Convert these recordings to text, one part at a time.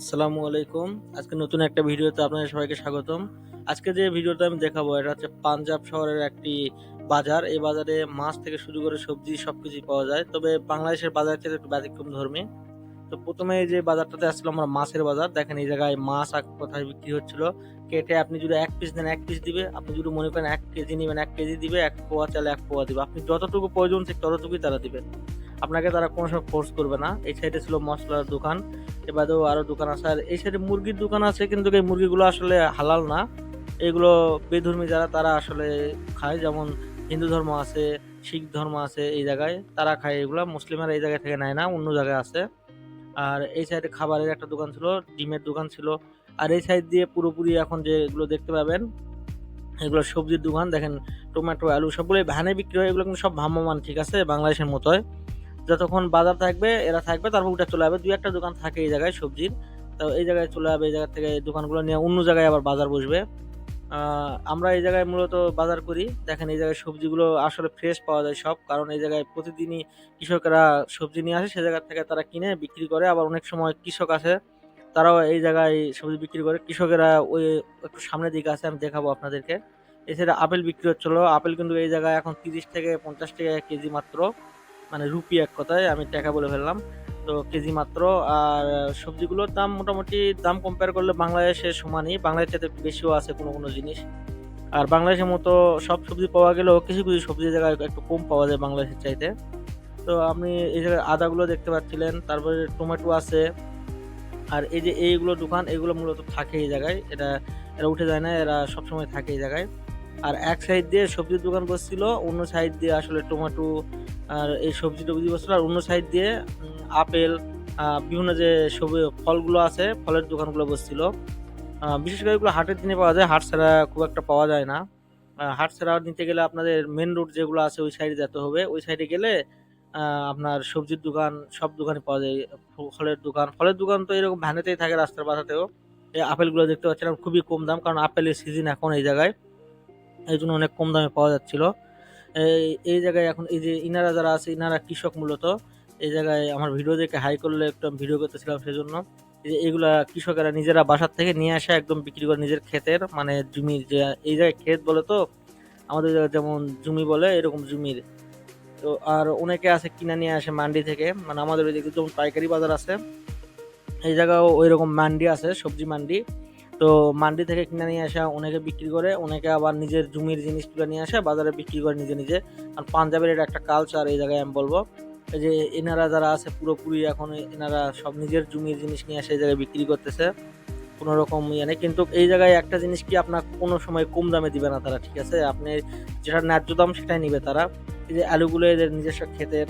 আসসালামু আলাইকুম। আজকে নতুন একটা ভিডিওতে আপনাদের সবাইকে স্বাগতম। আজকে যে ভিডিওটা আমি দেখাবো, এটা হচ্ছে পাঞ্জাব শহরের একটি বাজার। এই বাজারে মাছ থেকে শুরু করে সবজি সব কিছুই পাওয়া যায়। তবে বাংলাদেশের বাজার থেকে একটু ব্যতিক্রম ধর্মী। তো প্রথমে এই যে বাজারটাতে আসলাম আমরা মাছের বাজার। দেখেন এই জায়গায় মাছ কোথায় বিক্রি হচ্ছিল। কেটে আপনি যদি এক পিস নেন, এক পিস দিবে। আপনি যদি মনে করেন এক কেজি নেবেন, এক কেজি দিবে। এক পোয়া চালে এক পোয়া দিবে। আপনি যতটুকু প্রয়োজন ঠিক ততটুকুই তারা দিবে আপনাকে তারা কোনো সময় ফোর্স করবে না। এই সাইডে ছিল মশলার দোকান। এবারেও আরও দোকান আছে। আর এই সাইডে মুরগির দোকান আছে, কিন্তু এই মুরগিগুলো আসলে হালাল না। এগুলো বেধর্মী যারা, তারা আসলে খায়। যেমন হিন্দু ধর্ম আছে, শিখ ধর্ম আছে এই জায়গায়, তারা খায় এগুলো। মুসলিমেরা এই জায়গা থেকে নেয় না, অন্য জায়গায় আছে। আর এই সাইডে খাবারের একটা দোকান ছিল, ডিমের দোকান ছিল। আর এই সাইড দিয়ে পুরোপুরি এখন যে এগুলো দেখতে পাবেন, এগুলো সবজির দোকান। দেখেন টমেটো, আলু সবগুলো ভ্যানে বিক্রি হয়। এগুলো কিন্তু সব ভ্রাম্যমান ঠিক আছে? বাংলাদেশের মতোই। যতক্ষণ বাজার থাকবে, এরা থাকবে, তারপর উঠে চলে যাবে। দুই একটা দোকান থাকে এই জায়গায় সবজির। তো এই জায়গায় চলে যাবে, এই জায়গা থেকে দোকানগুলো নিয়ে অন্য জায়গায় আবার বাজার বসবে। আমরা এই জায়গায় মূলত বাজার করি। দেখেন এই জায়গায় সবজিগুলো আসলে ফ্রেশ পাওয়া যায় সব। কারণ এই জায়গায় প্রতিদিনই কৃষকরা সবজি নিয়ে আসে, সে জায়গা থেকে তারা কিনে বিক্রি করে। আবার অনেক সময় কৃষক আছে, তারাও এই জায়গায় সবজি বিক্রি করে। কৃষকেরা ওই একটু সামনের দিকে আছে, আমি দেখাবো আপনাদেরকে। এছাড়া আপেল বিক্রি হচ্ছিল। আপেল কিন্তু এই জায়গায় এখন তিরিশ থেকে পঞ্চাশ টাকা কেজি মাত্র। মানে রুপি এক কথায় আমি টাকা বলে ফেললাম। তো কেজি মাত্র। আর সবজিগুলোর দাম মোটামুটি, দাম কম্পেয়ার করলে বাংলাদেশের সমানই। বাংলাদেশের চাইতে একটু বেশিও আছে কোনো কোনো জিনিস। আর বাংলাদেশের মতো সব সবজি পাওয়া গেলেও কিছু কিছু সবজির জায়গায় একটু কম পাওয়া যায় বাংলাদেশের চাইতে। তো আপনি এই জায়গায় আদাগুলো দেখতে পাচ্ছিলেন, তারপরে টমেটো আছে। আর এই যে এইগুলো দোকান, এগুলো মূলত থাকে এই জায়গায়। এটা, এরা উঠে যায় না, এরা সবসময় থাকে এই জায়গায়। আর এক সাইড দিয়ে সবজির দোকান বসছিল, অন্য সাইড দিয়ে আসলে টমেটো আর এই সবজি টবজি বসছিল আর অন্য সাইড দিয়ে আপেল বিভিন্ন যে সবজি ফলগুলো আছে, ফলের দোকানগুলো বসছিল। বিশেষ করে এগুলো হাটের দিনে পাওয়া যায়, হাট ছাড়া খুব একটা পাওয়া যায় না। হাট ছাড়া নিতে গেলে আপনাদের মেন রোড যেগুলো আছে, ওই সাইডে যেতে হবে। ওই সাইডে গেলে আপনার সবজির দোকান, সব দোকানে পাওয়া যায়। ফলের দোকান ফলের দোকান তো এরকম ভ্যানেতেই থাকে রাস্তার পাশাতেও এই আপেলগুলো দেখতে পাচ্ছিলাম, খুবই কম দাম, কারণ আপেলের সিজন এখন এই জায়গায়। এই জন্য অনেক কম দামে পাওয়া যাচ্ছিল। এই জায়গায় এখন এই যে ইনারা যারা আছে, ইনারা কৃষক মূলত, এই জায়গায় আমার ভিডিও দেখে হাই করলে একটু ভিডিও করতেছিলাম সেজন্য। যে এগুলা কৃষকেরা নিজেরা বাসার থেকে নিয়ে আসে, একদম বিক্রি করে নিজের ক্ষেতের মানে জমির যে, এই জায়গায় ক্ষেত বলে তো, আমাদের যেমন জমি বলে, এরকম জমির। তো আর অনেকে আছে কিনা নিয়ে আসে মান্ডি থেকে মানে আমাদের ওইদিকে যেমন পাইকারি বাজার আছে, এই জায়গাও ওই রকম মান্ডি আছে, সবজি মান্ডি। তো মান্ডি থেকে কিনে নিয়ে আসা অনেকে বিক্রি করে অনেকে আবার নিজের জমির জিনিসগুলো নিয়ে আসে, বাজারে বিক্রি করে নিজে নিজে। আর পাঞ্জাবের এটা একটা কালচার এই জায়গায় আমি বলব। এই যে এনারা যারা আছে, পুরোপুরি এখন এনারা সব নিজের জমির জিনিস নিয়ে আসে, এই জায়গায় বিক্রি করতেছে। কোনো রকম ইয়ে নেই, কিন্তু এই জায়গায় একটা জিনিস কি আপনার কোনো সময় কম দামে দিবে না তারা, ঠিক আছে? আপনি যেটা ন্যায্য দাম সেটাই নিবে তারা। এই যে আলুগুলো এদের নিজস্ব ক্ষেতের,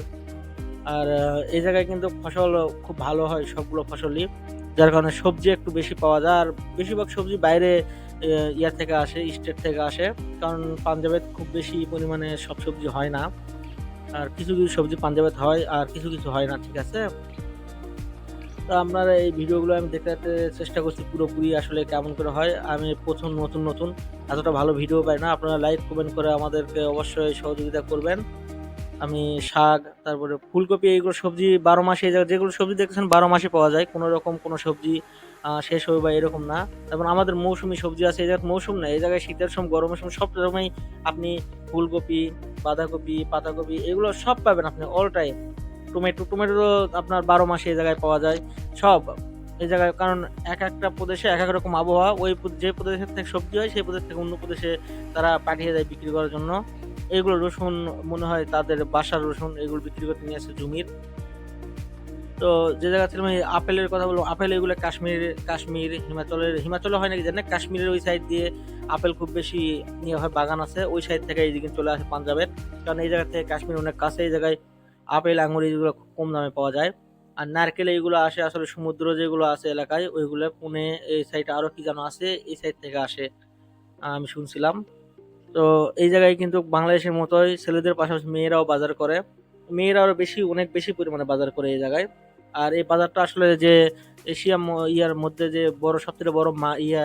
আর এই জায়গায় কিন্তু ফসল খুব ভালো হয়, সবগুলো ফসলই। যার কারণে সবজি একটু বেশি পাওয়া যায়, আর বেশিরভাগ সবজি বাইরে ইয়ার থেকে আসে, স্টেট থেকে আসে। কারণ পাঞ্জাবে খুব বেশি পরিমাণে সব সবজি হয় না। আর কিছু কিছু সবজি পাঞ্জাবে হয়, আর কিছু কিছু হয় না, ঠিক আছে? তো আপনারা এই ভিডিওগুলো আমি দেখাতে চেষ্টা করছি পুরোপুরি আসলে কেমন করে হয়। আমি প্রথম, নতুন নতুন, এতটা ভালো ভিডিও পাই না। আপনারা লাইক, কমেন্ট করে আমাদেরকে অবশ্যই সহযোগিতা করবেন। আমি শাক, তারপরে ফুলকপি এইগুলো সবজি বারো মাসে যেগুলো সবজি দেখেছেন বারো মাসে পাওয়া যায়। কোনো রকম কোনো সবজি শেষ হবে বা এরকম না। তারপর আমাদের মৌসুমি সবজি আছে, এই জায়গায় মৌসুম না, এই জায়গায় শীতের সময়, গরমের সময় সব রকমই আপনি ফুলকপি, বাঁধাকপি, পাতাকপি, এগুলো সব পাবেন আপনি অল টাইম টমেটো টমেটো আপনার বারো মাসে এই জায়গায় পাওয়া যায়। সব এই জায়গায়, কারণ এক একটা প্রদেশে এক এক রকম আবহাওয়া, ওই যে প্রদেশের থেকে সবজি হয়, সেই প্রদেশ থেকে অন্য প্রদেশে তারা পাঠিয়ে দেয় বিক্রি করার জন্য। এগুলো রসুন মনে হয় তাদের বাসার রসুন এগুলো বিক্রি করতে নিয়ে আসে জমির। তো যে জায়গা ছিল আমি আপেলের কথা বলব, আপেল এগুলো কাশ্মীর কাশ্মীর, হিমাচলের, হিমাচলে হয় নাকি জানেন? কাশ্মীরের ওই সাইড দিয়ে আপেল খুব বেশি নিয়ে হয়, বাগান আছে। ওই সাইড থেকে এইদিকে চলে আসে পাঞ্জাবের। কারণ এই জায়গা থেকে কাশ্মীর অনেক কাছে, এই জায়গায় আপেল, আঙুর এইগুলো খুব কম দামে পাওয়া যায়। আর নারকেল এইগুলো আসে আসলে সমুদ্র যেগুলো আছে এলাকায়, ওইগুলো পুনে এই সাইডে আরও কি যেন আছে, এই সাইড থেকে আসে আমি শুনছিলাম। তো এই জায়গায় কিন্তু বাংলাদেশের মতোই ছেলেদের পাশাপাশি মেয়েরাও বাজার করে। মেয়েরা আরও বেশি, অনেক বেশি পরিমাণে বাজার করে এই জায়গায়। আর এই বাজারটা আসলে যে এশিয়া ইয়ার মধ্যে যে বড় সবথেকে বড় মা, ইয়া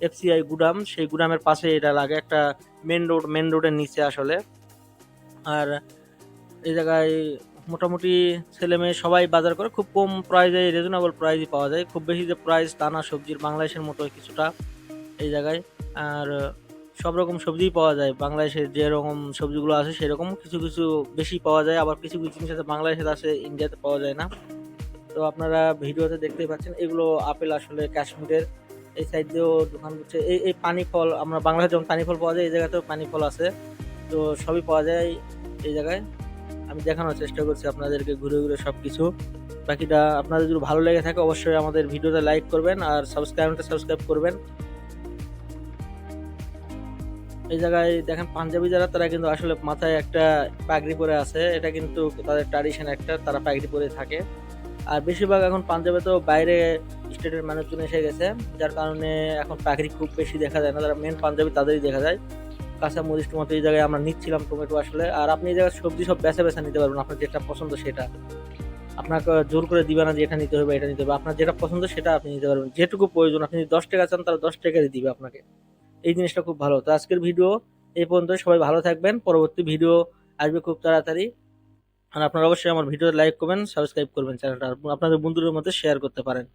এফসিআই গুডাম সেই গুডামের পাশে এটা লাগে একটা মেন রোড মেন রোডের নিচে আসলে। আর এই জায়গায় মোটামুটি ছেলে মেয়ে সবাই বাজার করে। খুব কম প্রাইজে রিজনেবল প্রাইজই পাওয়া যায়। খুব বেশি যে প্রাইস তা না সবজির বাংলাদেশের মতো কিছুটা এই জায়গায়। আর সব রকম সবজিই পাওয়া যায়। বাংলাদেশের যে রকম সবজিগুলো আছে সেরকম কিছু কিছু বেশি পাওয়া যায়, আবার কিছু কিছু জিনিস আছে বাংলাদেশে আছে ইন্ডিয়াতে পাওয়া যায় না। তো আপনারা ভিডিওতে দেখতেই পাচ্ছেন, এগুলো আপেল আসলে কাশ্মীরের। এই সাইড দিয়েও দোকান করছে এই এই পানি ফল আমরা বাংলাদেশে যেমন পানি ফল পাওয়া যায়, এই জায়গাতেও পানি ফল আছে। তো সবই পাওয়া যায় এই জায়গায়। আমি দেখানোর চেষ্টা করছি আপনাদেরকে ঘুরে ঘুরে সব কিছু বাকিটা আপনাদের যদি ভালো লেগে থাকে, অবশ্যই আমাদের ভিডিওতে লাইক করবেন আর সাবস্ক্রাইবটা সাবস্ক্রাইব করবেন। এই জায়গায় দেখেন পাঞ্জাবি যারা, তারা কিন্তু আসলে মাথায় একটা পাগড়ি পরে আছে। এটা কিন্তু তাদের ট্র্যাডিশন একটা, তারা পাগড়ি পরে থাকে। আর বেশিরভাগ এখন পাঞ্জাবে তো বাইরে স্টেটের মানুষজন এসে গেছে, যার কারণে এখন পাগড়ি খুব বেশি দেখা যায় না। যারা মেন পাঞ্জাবি তাদেরই দেখা যায়। কাঁচা মরিচ, টমেটো এই জায়গায় আমরা নিচ্ছিলাম টমেটো আসলে। আর আপনি এই জায়গায় সবজি সব বেছে বেছে নিতে পারবেন, আপনার যেটা পছন্দ সেটা। আপনাকে জোর করে দিবে না যে এটা নিতে হবে, এটা নিতে হবে। আপনার যেটা পছন্দ সেটা আপনি নিতে পারবেন। যেটুকু প্রয়োজন, আপনি দশ টাকা চান, তারা দশ টাকারই দিবে আপনাকে। এই জিনিসটা খুব ভালো। তো আজকের ভিডিও এই পর্যন্ত সবাই ভালো থাকবেন। পরবর্তী ভিডিও আসবে খুব তাড়াতাড়ি। আর আপনারা অবশ্যই আমার ভিডিও লাইক করবেন সাবস্ক্রাইব করবেন চ্যানেলটা আপনাদের বন্ধুদের মধ্যে শেয়ার করতে পারেন।